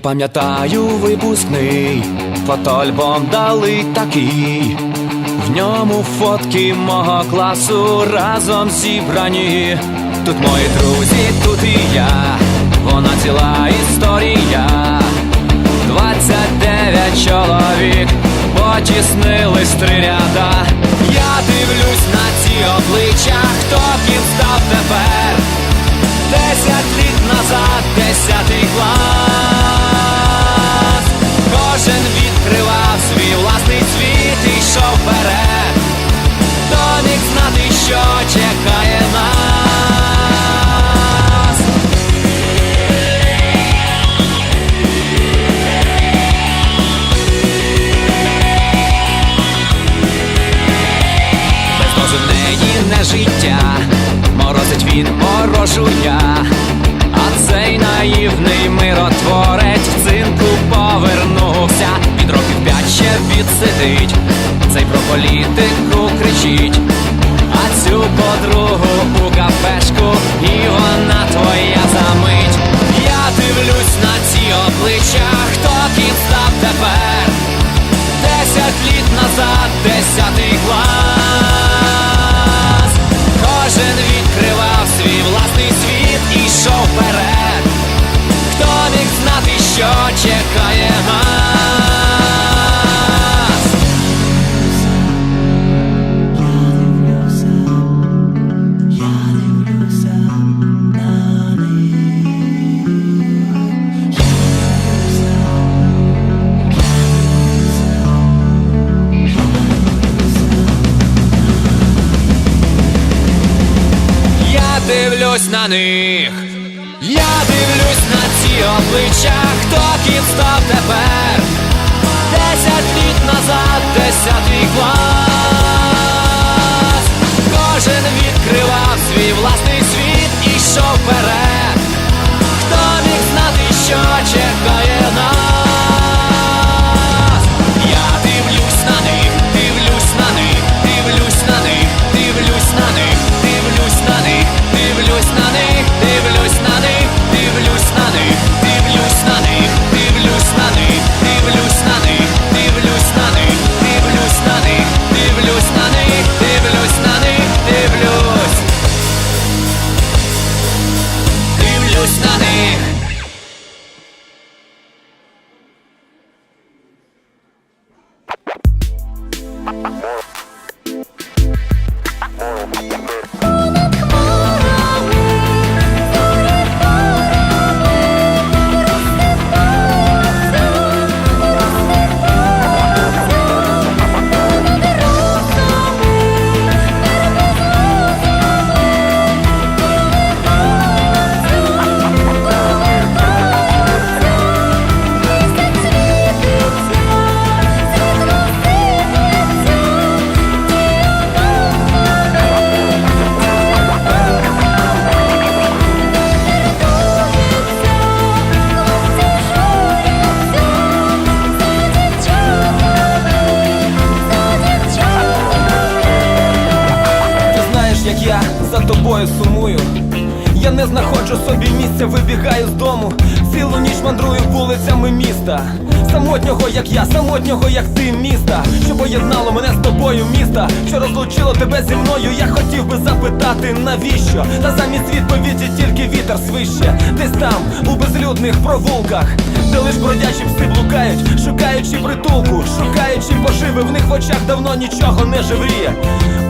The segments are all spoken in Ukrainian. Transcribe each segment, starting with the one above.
пам'ятаю випускний, фотоальбом дали такий. В ньому фотки мого класу разом зібрані. Тут мої друзі, тут і я, вона ціла історія. 29 чоловік потіснились три ряда. Відсидить, цей про політику кричить, а цю подругу у кафешку, і вона твоя замить. Я дивлюсь на ці обличчя, хто став тепер. Десять літ назад, десятий клас дивлюсь на них, я дивлюсь на ці обличчя, хто ким став тепер. Десять літ назад, десятий клас. Кожен відкривав свій власний світ і йшов вперед. Міста. Самотнього, як я, самотнього, як ти, міста, що поєднало мене з тобою, міста, що розлучило тебе зі мною. Я хотів би запитати, навіщо? Та замість відповіді тільки вітер свище. Десь там, у безлюдних провулках, де лиш бродячі пси блукають, шукаючи притулку, шукаючи поживи, в них в очах давно нічого не живріє.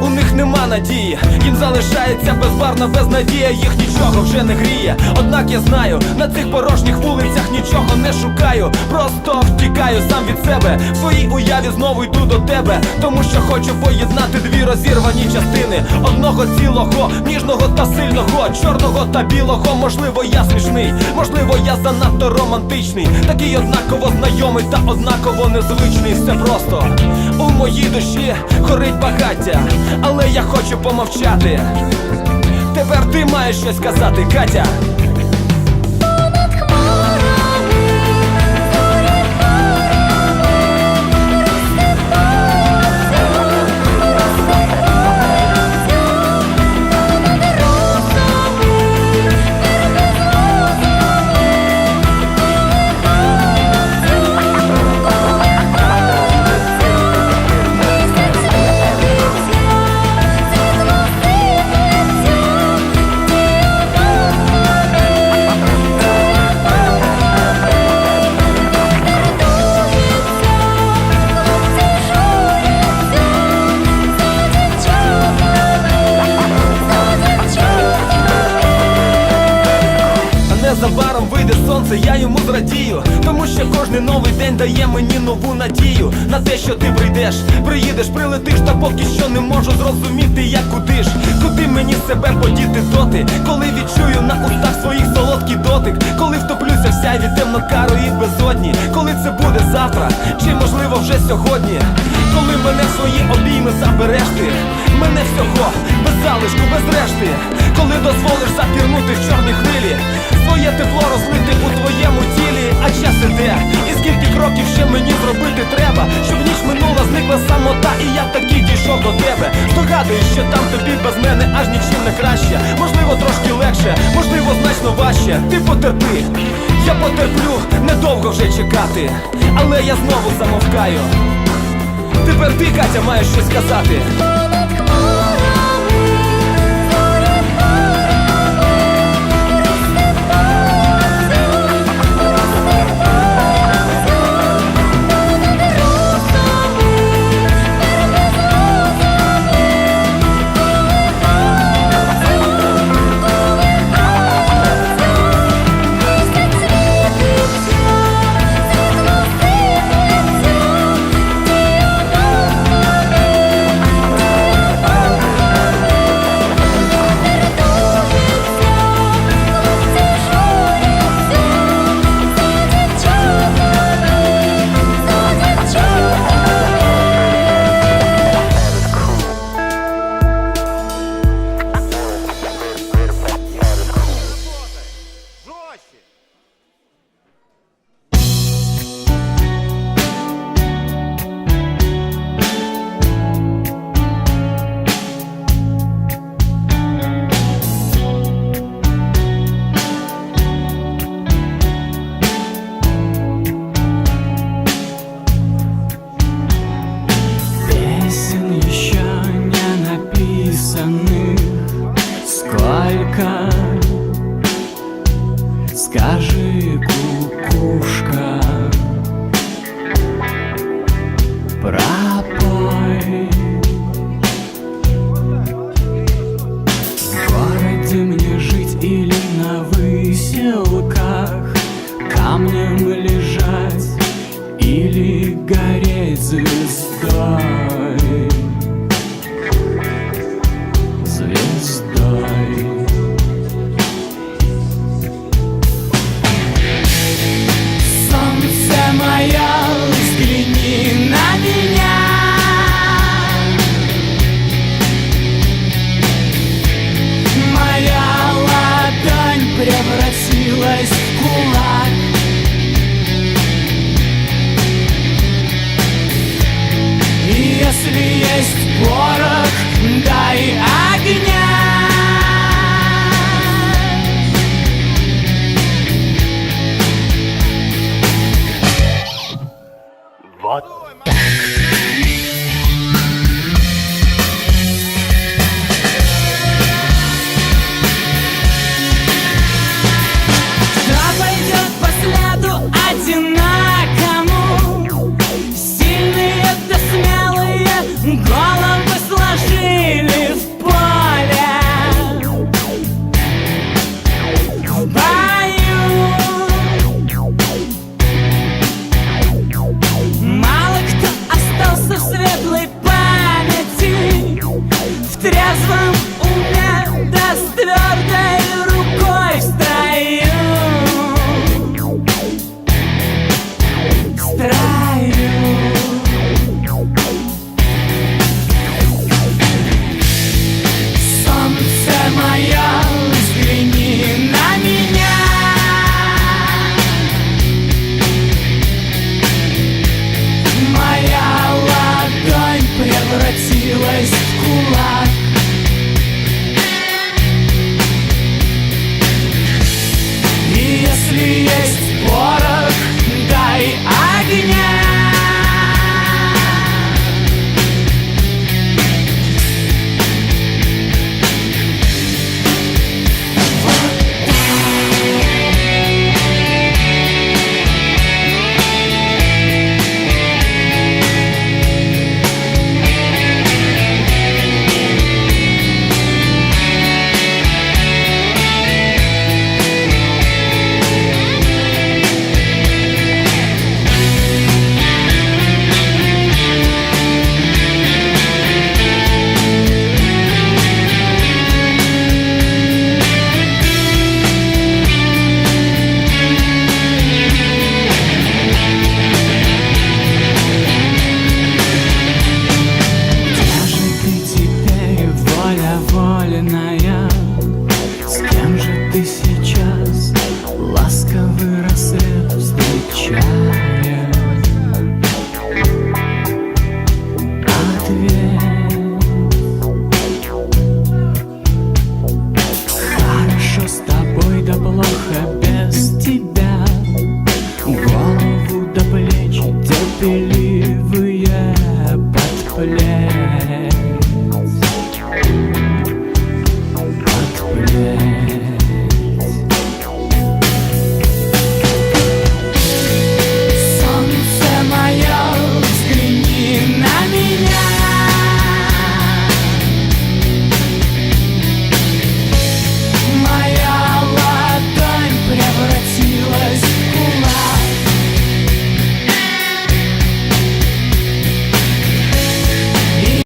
У них нема надії, їм залишається безбарна безнадія, їх нічого вже не гріє. Однак я знаю, на цих порожніх вулицях нічого не шукаю. Просто втікаю сам від себе. В своїй уяві знову йду до тебе, тому що хочу поєднати дві розірвані частини одного цілого, ніжного та сильного, чорного та білого. Можливо, я смішний, можливо, я занадто романтичний, такий однаково знайомий та однаково незвичний. Все просто у моїй душі горить багаття, але я хочу помовчати. Тепер ти маєш щось сказати, Катя. Серце, я йому зрадію, тому що кожен новий день дає мені нову надію. На те, що ти прийдеш, приїдеш, прилетиш, та поки що не можу зрозуміти, як куди ж, куди мені себе подіти доти, коли відчую на устах своїх солодкий дотик, коли втоплюся в сяйві темно-карої безодні, коли це буде завтра, чи можливо вже сьогодні, коли мене свої обійми забереш ти, мене всього без залишку, без решти, коли дозволиш запірнути в чорні хвилі, своє тепло розлити у твоєму тілі, а час іде, і скільки кроків ще мені зробити треба, щоб ніч минула, зникла самота, і я таки дійшов до тебе. Здогадуюсь, що там тобі без мене аж нічим не краще. Можливо, трошки легше, можливо, значно важче. Ти потерпи, я потерплю, недовго вже чекати, але я знову замовкаю. Тепер ти, Катя, маєш щось сказати. Камнем лежать или гореть Звездой Все